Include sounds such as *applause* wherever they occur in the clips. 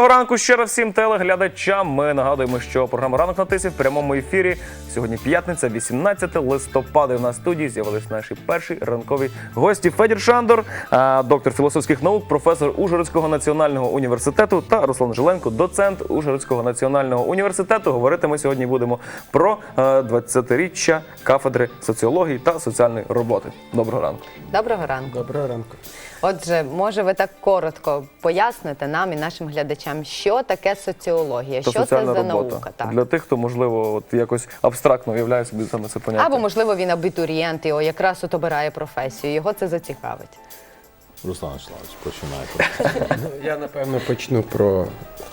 Доброго ранку ще раз всім телеглядачам. Ми нагадуємо, що програма Ранок на тисі в прямому ефірі. Сьогодні п'ятниця, 18 листопада. І в нас в студії з'явились наші перші ранкові гості. Федір Шандор, доктор філософських наук, професор Ужгородського національного університету та Руслан Жиленко, доцент Ужгородського національного університету. Говорити ми сьогодні будемо про е, 20-річчя кафедри соціології та соціальної роботи. Доброго ранку. Доброго ранку. Доброго ранку. Отже, може ви так коротко поясните нам і нашим глядачам, що таке соціологія, Та що це за робота наука, так для тих, хто можливо от якось абстрактно уявляє собі саме це поняття. або можливо він абітурієнт і о, якраз от обирає професію. Його це зацікавить. Руслан Вячеславович, починайте. Ну, Я напевно почну про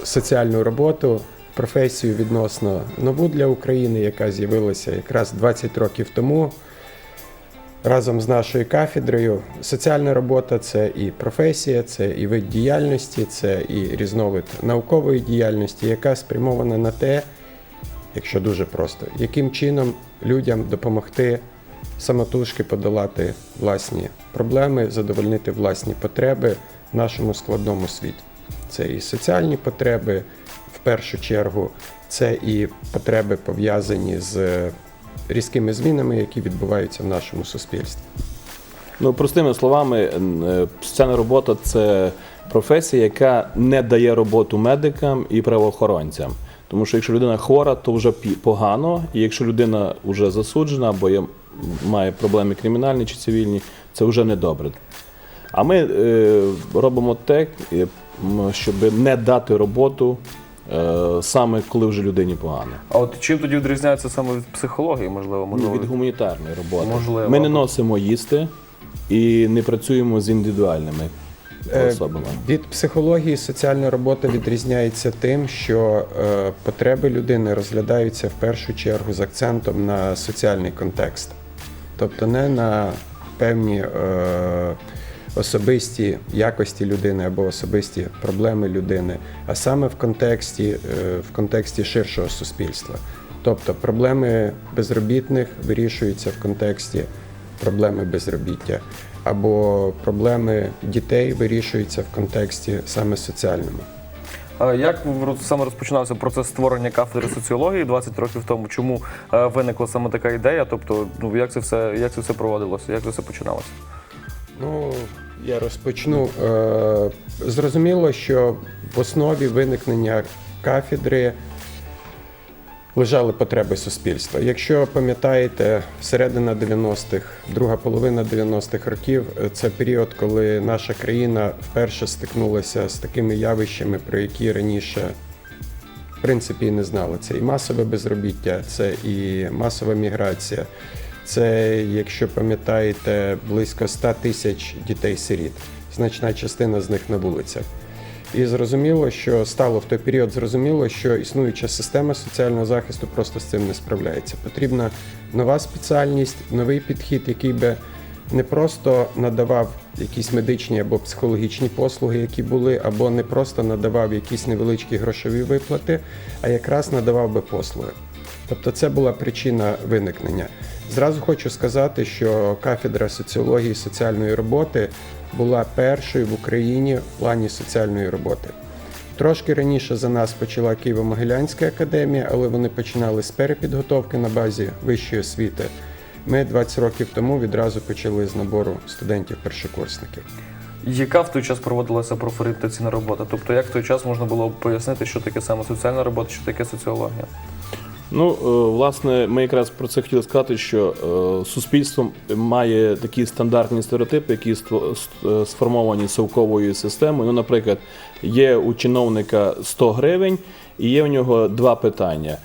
соціальну роботу, професію відносно нову для України, яка з'явилася якраз 20 років тому. Разом з нашою кафедрою соціальна робота це і професія, це і вид діяльності, це і різновид наукової діяльності, яка спрямована на те, якщо дуже просто, яким чином людям допомогти самотужки подолати власні проблеми, задовольнити власні потреби в нашому складному світі. Це і соціальні потреби, в першу чергу, це і потреби пов'язані з різкими змінами, які відбуваються в нашому суспільстві. Ну, простими словами, е, соціальна робота це професія, яка не дає роботу медикам і правоохоронцям. Тому що якщо людина хвора, то вже погано, і якщо людина вже засуджена або має проблеми кримінальні чи цивільні, це вже недобре. А ми е, робимо те, е, щоб не дати роботу саме коли вже людині погано. А от чим тоді відрізняється саме від психології, можливо, Ну, можливо? від гуманітарної роботи. Можливо. Ми не носимо їсти і не працюємо з індивідуальними Е, особами. Від психології соціальна робота відрізняється тим, що е, потреби людини розглядаються в першу чергу з акцентом на соціальний контекст, тобто не на певні е, особисті якості людини або особисті проблеми людини, а саме в контексті, е, в контексті ширшого суспільства. Тобто проблеми безробітних вирішуються в контексті проблеми безробіття, або проблеми дітей вирішуються в контексті саме соціальному. Як саме розпочинався процес створення кафедри соціології 20 років тому? Чому е, виникла саме така ідея? Тобто, ну як це все, як це все проводилося? Як це все починалося? Ну, я розпочну. Е, Зрозуміло, що в основі виникнення кафедри лежали потреби суспільства. Якщо пам'ятаєте, середина 90-х, друга половина 90-х років це період, коли наша країна вперше стикнулася з такими явищами, про які раніше в принципі і не знали. Це і масове безробіття, це і масова міграція. Це, якщо пам'ятаєте, близько 100 тисяч дітей-сиріт. Значна частина з них на вулицях. І зрозуміло, що стало в той період зрозуміло, що існуюча система соціального захисту просто з цим не справляється. Потрібна нова спеціальність, новий підхід, який би не просто надавав якісь медичні або психологічні послуги, які були, або не просто надавав якісь невеличкі грошові виплати, а якраз надавав би послуги. Тобто це була причина виникнення. Зразу хочу сказати, що кафедра соціології і соціальної роботи була першою в Україні в плані соціальної роботи. Трошки раніше за нас почала Києво-Могилянська академія, але вони починали з перепідготовки на базі вищої освіти. Ми 20 років тому відразу почали з набору студентів-першокурсників. Яка в той час проводилася профорієнтаційна робота? Тобто, як в той час можна було пояснити, що таке саме соціальна робота, що таке соціологія? Ну, е, власне, ми якраз про це хотіли сказати, що е, суспільство має такі стандартні стереотипи, які е, сформовані совковою системою. Ну, наприклад, є у чиновника 100 гривень, і є у нього два питання: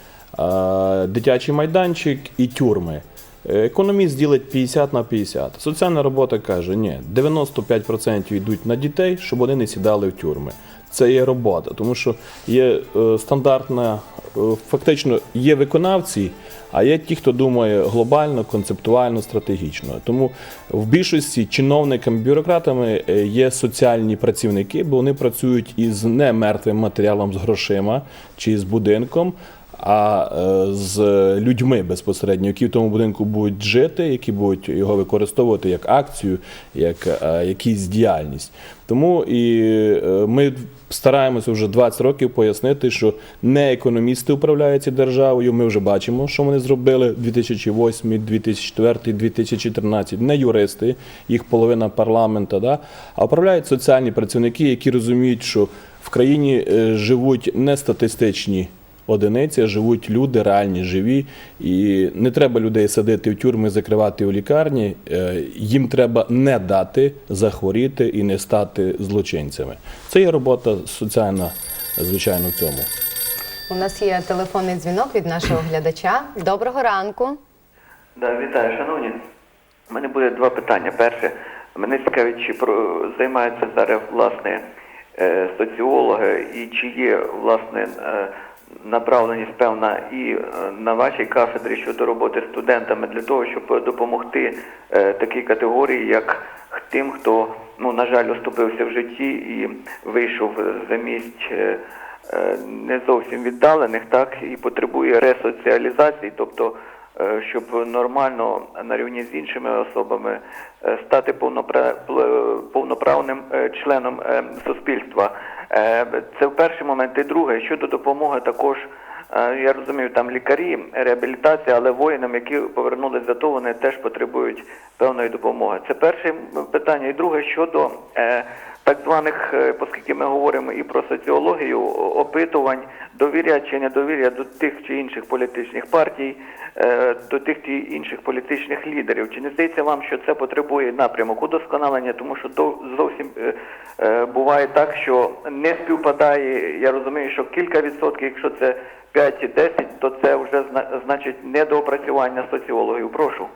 дитячий майданчик і тюрми. Економіст ділить 50 на 50. Соціальна робота каже, ні, 95% йдуть на дітей, щоб вони не сідали в тюрми. Це є робота, тому що є е, стандартна, е, фактично є виконавці, а є ті, хто думає глобально, концептуально, стратегічно. Тому в більшості чиновниками, бюрократами е, є соціальні працівники, бо вони працюють із не мертвим матеріалом з грошима чи з будинком, а е, з людьми безпосередньо, які в тому будинку будуть жити, які будуть його використовувати як акцію, як е, якісь діяльність. Тому і е, ми стараємося вже 20 років пояснити, що не економісти управляють цією державою. Ми вже бачимо, що вони зробили 2008, 2004, 2014, не юристи, їх половина парламента, да? а управляють соціальні працівники, які розуміють, що в країні живуть не статистичні одиниці, живуть люди, реальні, живі. І не треба людей садити в тюрми, закривати у лікарні. Е, Їм треба не дати захворіти і не стати злочинцями. Це є робота соціальна, звичайно, в цьому. У нас є телефонний дзвінок від нашого глядача. Доброго ранку. Да, вітаю, шановні. У мене буде два питання. Перше, мене цікавить, чи про займаються зараз власне е, соціологи і чи є власне е, направленість певна і е, на вашій кафедрі щодо роботи студентами для того, щоб допомогти е, такій категорії, як тим, хто ну на жаль оступився в житті і вийшов за місць. е, не зовсім віддалених, так і потребує ресоціалізації, тобто щоб нормально на рівні з іншими особами стати повноправним членом суспільства. Е, Це перший момент. І друге, щодо допомоги також. е, Я розумію, там лікарі, реабілітація, але воїнам, які повернулися за то, вони теж потребують певної допомоги. Це перше питання. І друге щодо е, так званих, е, оскільки ми говоримо і про соціологію, опитувань, довіря чи недовіря до тих чи інших політичних партій, е, до тих чи інших політичних лідерів. Чи не здається вам, що це потребує напрямок удосконалення, тому що зовсім е, буває так, що не співпадає. Я розумію, що кілька відсотків, якщо це 5 чи 10, то це вже значить недоопрацювання соціологів. Прошу.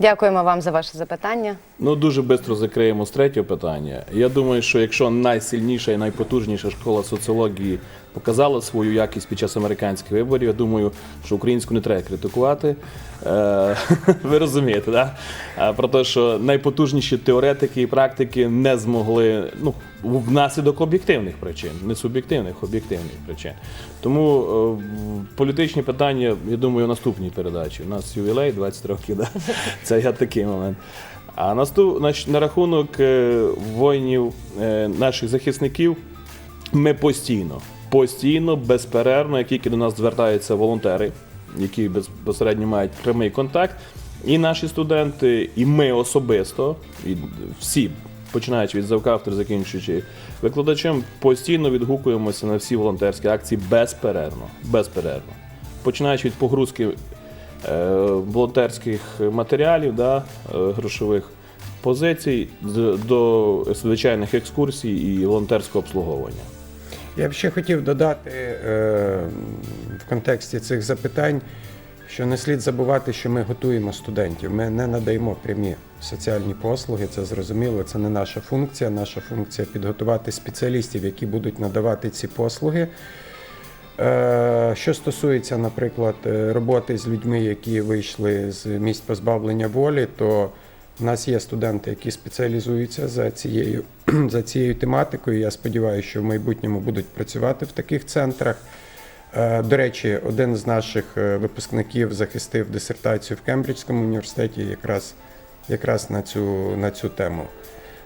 Дякуємо вам за ваше запитання. Ну, дуже швидко закриємо з третього питання. Я думаю, що якщо найсильніша і найпотужніша школа соціології показала свою якість під час американських виборів, я думаю, що українську не треба критикувати. Е, *laughs* Ви розумієте, да? Е, Про те, що найпотужніші теоретики і практики не змогли ну, внаслідок об'єктивних причин, не суб'єктивних, об'єктивних причин. Тому е, політичні питання, я думаю, наступній передачі. У нас ювілей 20 років, да? *laughs* це я такий момент. А наступ, на, на рахунок воїнів наших захисників, ми постійно, постійно, безперервно, як тільки до нас звертаються волонтери, які безпосередньо мають прямий контакт, і наші студенти, і ми особисто, і всі, починаючи від завкафтри, закінчуючи викладачем, постійно відгукуємося на всі волонтерські акції безперервно. безперервно. Починаючи від погрузки е, волонтерських матеріалів, да, е, грошових позицій до звичайних екскурсій і волонтерського обслуговування. Я б ще хотів додати е, в контексті цих запитань, що не слід забувати, що ми готуємо студентів. Ми не надаємо прямі соціальні послуги, це зрозуміло, це не наша функція. Наша функція підготувати спеціалістів, які будуть надавати ці послуги. Е, Що стосується, наприклад, е, роботи з людьми, які вийшли з місць позбавлення волі, то в нас є студенти, які спеціалізуються за цією, *clears throat* за цією тематикою. Я сподіваюся, що в майбутньому будуть працювати в таких центрах. Е, До речі, один з наших е, випускників захистив дисертацію в Кембриджському університеті якраз, якраз на, цю, на цю тему.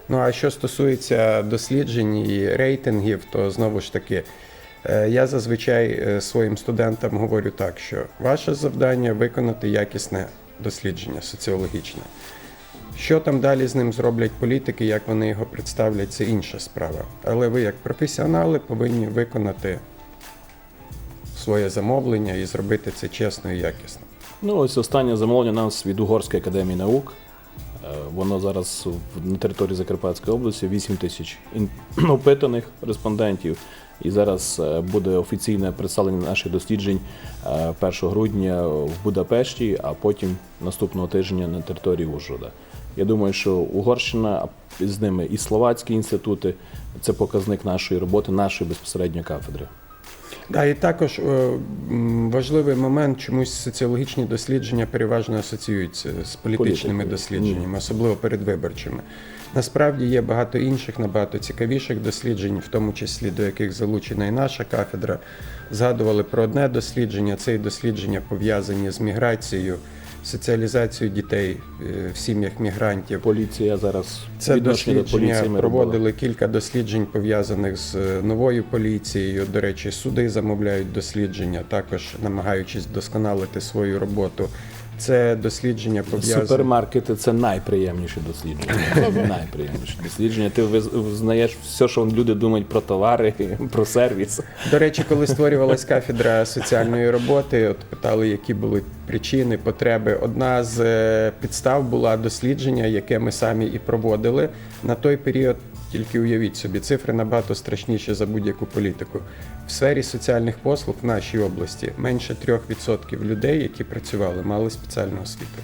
Ну а що стосується досліджень і рейтингів, то знову ж таки, е, я зазвичай своїм студентам говорю так, що ваше завдання виконати якісне дослідження соціологічне. Що там далі з ним зроблять політики, як вони його представлять, це інша справа. Але ви, як професіонали, повинні виконати своє замовлення і зробити це чесно і якісно. Ну, ось останнє замовлення нас від Угорської академії наук. Е, Воно зараз на території Закарпатської області 8 тисяч *clears throat* опитаних респондентів. І зараз е, буде офіційне представлення наших досліджень е, 1 грудня в Будапешті, а потім наступного тижня на території Ужгорода. Я думаю, що Угорщина, а з ними і словацькі інститути це показник нашої роботи, нашої безпосередньо кафедри. Да, і також е, важливий момент, чомусь соціологічні дослідження переважно асоціюються з політичними Політикою. дослідженнями, особливо передвиборчими. Насправді є багато інших, набагато цікавіших досліджень, в тому числі до яких залучена і наша кафедра. Згадували про одне дослідження. Це і дослідження пов'язані з міграцією, соціалізацією дітей е, в сім'ях мігрантів. Поліція зараз Це дослідження до проводили кілька досліджень пов'язаних з е, новою поліцією. До речі, суди замовляють дослідження, також намагаючись досконалити свою роботу. Це дослідження пов'язане. Супермаркети це найприємніше дослідження. найприємніше дослідження. Ти виз- знаєш все, що люди думають про товари, *laughs* про сервіс. До речі, коли створювалась кафедра соціальної роботи, от питали, які були причини, потреби. Одна з е, підстав була дослідження, яке ми самі і проводили на той період. Тільки уявіть собі, цифри набагато страшніші за будь-яку політику. В сфері соціальних послуг в нашій області менше 3% людей, які працювали, мали спеціальну освіту.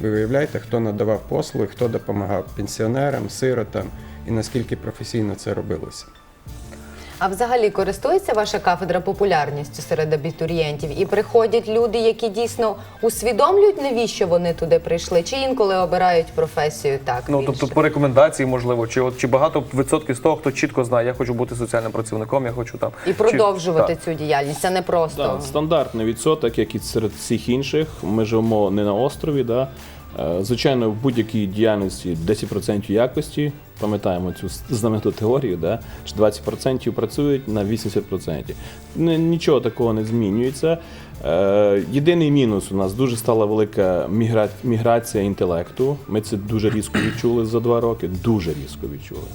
Ви виявляєте, хто надавав послуги, хто допомагав пенсіонерам, сиротам і наскільки професійно це робилося. А взагалі користується ваша кафедра популярністю серед абітурієнтів? І приходять люди, які дійсно усвідомлюють, навіщо вони туди прийшли, чи інколи обирають професію так. Ну більше? тобто по рекомендації, можливо, чи от чи багато відсотків з того, хто чітко знає, я хочу бути соціальним працівником, я хочу там і продовжувати Так. цю діяльність. Це не просто Да, стандартний відсоток, як і серед всіх інших. Ми живемо не на острові. Да? Е, Звичайно, в будь-якій діяльності 10% якості, пам'ятаємо цю знамениту теорію, да? що 20% працюють на 80%. Нічого такого не змінюється. Е, Єдиний мінус у нас дуже стала велика міграція інтелекту. Ми це дуже різко відчули за два роки. Дуже різко відчули.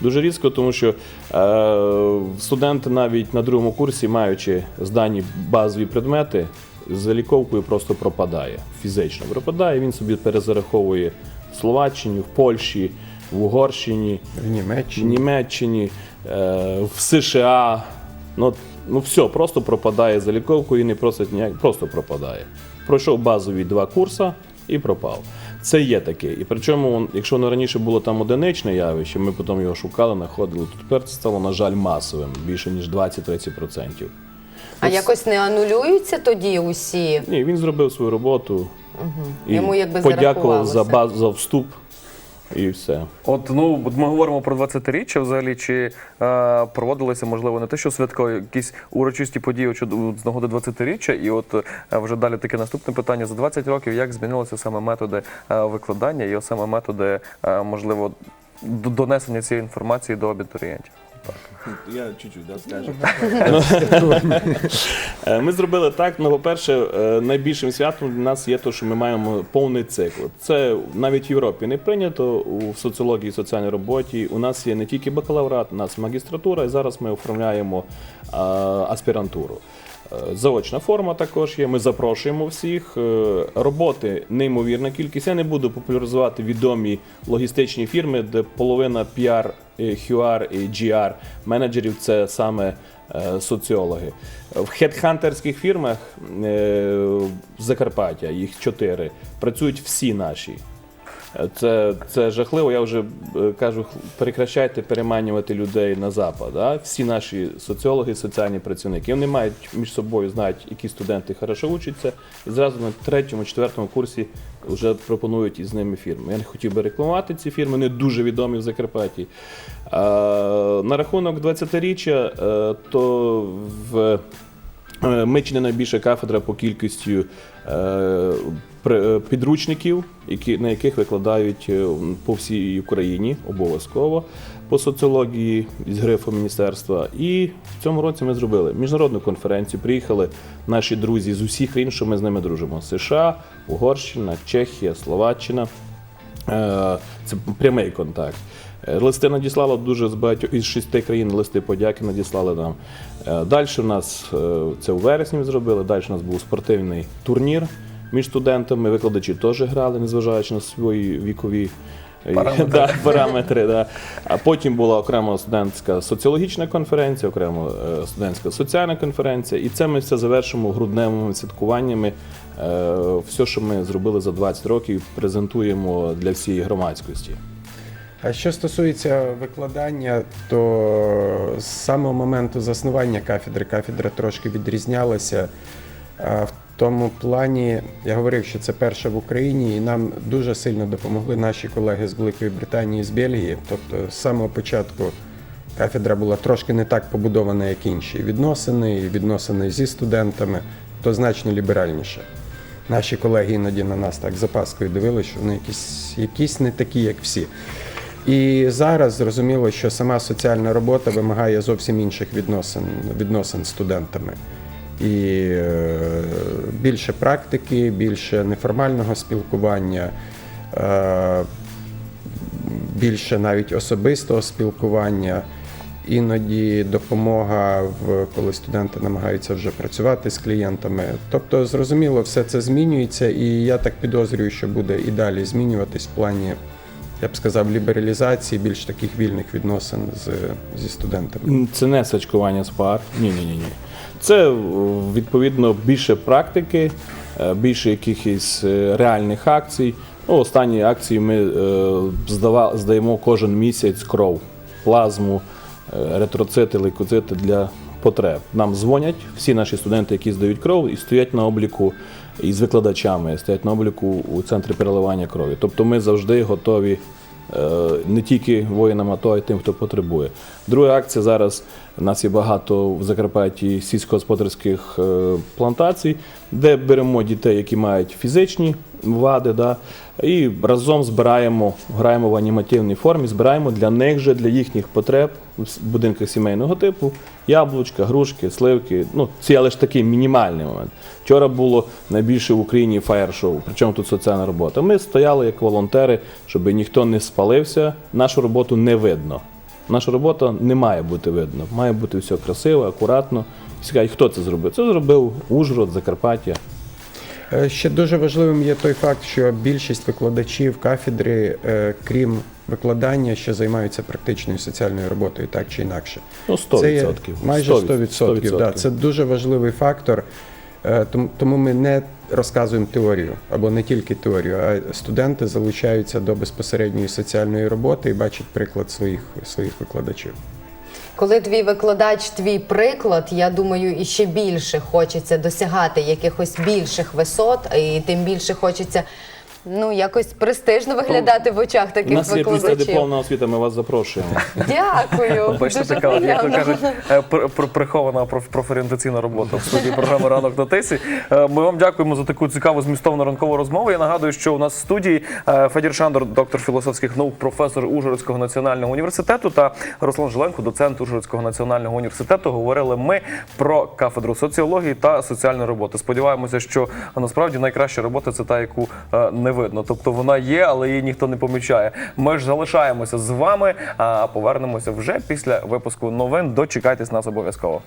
Дуже різко, тому що е, студенти навіть на другому курсі, маючи здані базові предмети, з заліковкою просто пропадає. Фізично пропадає. Він собі перезараховує в Словаччині, в Польщі, в Угорщині, В в Німеччині. Німеччині, е, в США. Ну, ну все, просто пропадає заліковкою і не просить ніяк, просто пропадає. Пройшов базові два курси і пропав. Це є таке. І причому, якщо воно раніше було там одиничне явище, ми потім його шукали, знаходили, то тепер це стало, на жаль, масовим, більше ніж 20-30%. А якось не анулюються тоді усі. Ні, він зробив свою роботу і Йому якби подякував за, баз, за вступ і все. От ну от ми говоримо про 20-річчя взагалі, чи е, проводилися, можливо, не те, що святкові, якісь урочисті події чи з нагоди 20-річчя, і от е, вже далі таке наступне питання за 20 років, як змінилися саме методи е, викладання і саме методи, е, можливо, донесення цієї інформації до абітурієнтів. Я чуть-чуть да, скажу. Е, Ми зробили так. Ну, по-перше, е, найбільшим святом для нас є те, що ми маємо повний цикл. Це навіть в Європі не прийнято у соціології соціальній роботі. У нас є не тільки бакалаврат, у нас магістратура, і зараз ми оформляємо е, аспірантуру. Заочна форма також є. Ми запрошуємо всіх. Е, Роботи неймовірна кількість. Я не буду популяризувати відомі логістичні фірми, де половина PR, е, QR і GR менеджерів це саме е, соціологи. В хедхантерських фірмах Закарпаття, їх чотири, працюють всі наші. Це, це жахливо. Я вже е, кажу, прекращайте переманювати людей на запад. А? Всі наші соціологи, соціальні працівники, вони мають між собою знають, які студенти хорошо учаться, і зразу на третьому, четвертому курсі вже пропонують із ними фірми. Я не хотів би рекламувати ці фірми, вони дуже відомі в Закарпатті. На рахунок 20-річчя, е, то в Е, чи не найбільша кафедра по кількістю підручників, які, на яких викладають е, по всій Україні обов'язково по соціології з грифу міністерства. І в цьому році ми зробили міжнародну конференцію. Приїхали наші друзі з усіх країн, що ми з ними дружимо: США, Угорщина, Чехія, Словаччина. Е, Це прямий контакт. Е, Листи надіслало дуже з багатьох із шести країн. Листи подяки надіслали нам. Далі у нас е, це у вересні зробили. Далі у нас був спортивний турнір між студентами. Викладачі теж грали, незважаючи на свої вікові. е, Параметри. Да, параметри да. А потім була окрема студентська соціологічна конференція, окремо е, студентська соціальна конференція. І це ми все завершимо грудневими святкуваннями. Е, Все, що ми зробили за 20 років, презентуємо для всієї громадськості. А що стосується викладання, то з самого моменту заснування кафедри кафедра трошки відрізнялася. В тому плані я говорив, що це перша в Україні, і нам дуже сильно допомогли наші колеги з Великої Британії з Бельгії. Тобто з самого початку кафедра була трошки не так побудована, як інші. Відносини, і відносини зі студентами, то значно ліберальніше. Наші колеги іноді на нас так з опаскою дивилися, що вони якісь, якісь не такі, як всі. І зараз зрозуміло, що сама соціальна робота вимагає зовсім інших відносин, відносин з студентами. І е, більше практики, більше неформального спілкування, е, більше навіть особистого спілкування. Іноді допомога, коли студенти намагаються вже працювати з клієнтами. Тобто, зрозуміло, все це змінюється, і я так підозрюю, що буде і далі змінюватись в плані, я б сказав, лібералізації, більш таких вільних відносин з, зі студентами. Це не сачкування з пар. Ні, ні, ні, ні. Це е, відповідно більше практики, е, більше якихось е, реальних акцій. Ну, останні акції ми здаємо кожен місяць кров, плазму, ретроцити, лейкоцити для потреб. Нам дзвонять всі наші студенти, які здають кров, і стоять на обліку із викладачами, стоять на обліку у центрі переливання крові. Тобто ми завжди готові не тільки воїнам а й тим, хто потребує. Друга акція зараз у нас є багато в Закарпатті сільськогосподарських е, плантацій, де беремо дітей, які мають фізичні вади, да, і разом збираємо, граємо в анімативній формі, збираємо для них же, для їхніх потреб в будинках сімейного типу яблучка, грушки, сливки. Ну, це але ж такий мінімальний момент. Вчора було найбільше в Україні фаєр-шоу, причому тут соціальна робота. Ми стояли як волонтери, щоб ніхто не спалився. Нашу роботу не видно. Наша робота не має бути видно. Має бути все красиво, акуратно. Кажуть, хто це зробив? Це зробив Ужгород, Закарпаття. Е, Ще дуже важливим є той факт, що більшість викладачів кафедри, е, крім викладання, ще займаються практичною соціальною роботою, так чи інакше. Ну, 100%. Це є майже 100%. 100%. Да, це дуже важливий фактор. Е, тому- Тому ми не розказуємо теорію або не тільки теорію, а студенти залучаються до безпосередньої соціальної роботи і бачать приклад своїх, своїх викладачів. Коли твій викладач, твій приклад, я думаю, і ще більше хочеться досягати якихось більших висот, і тим більше хочеться ну якось престижно виглядати в очах У таких нас є після викладачів. дипломна освіта, ми вас запрошуємо. Дякую. Бачите, Дуже така, як то приємно. кажуть, е, пр- пр- прихована проф- профорієнтаційна робота в студії програми Ранок на тисі. Е, Ми вам дякуємо за таку цікаву змістовну ранкову розмову. Я нагадую, що у нас в студії е, Федір Шандор, доктор філософських наук, професор Ужгородського національного університету та Руслан Жиленко, доцент Ужгородського національного університету. Говорили ми про кафедру соціології та соціальної роботи. Сподіваємося, що насправді найкраща робота це та, яку е, не видно. Тобто вона є, але її ніхто не помічає. Ми ж залишаємося з вами, а повернемося вже після випуску новин. Дочекайтесь нас обов'язково.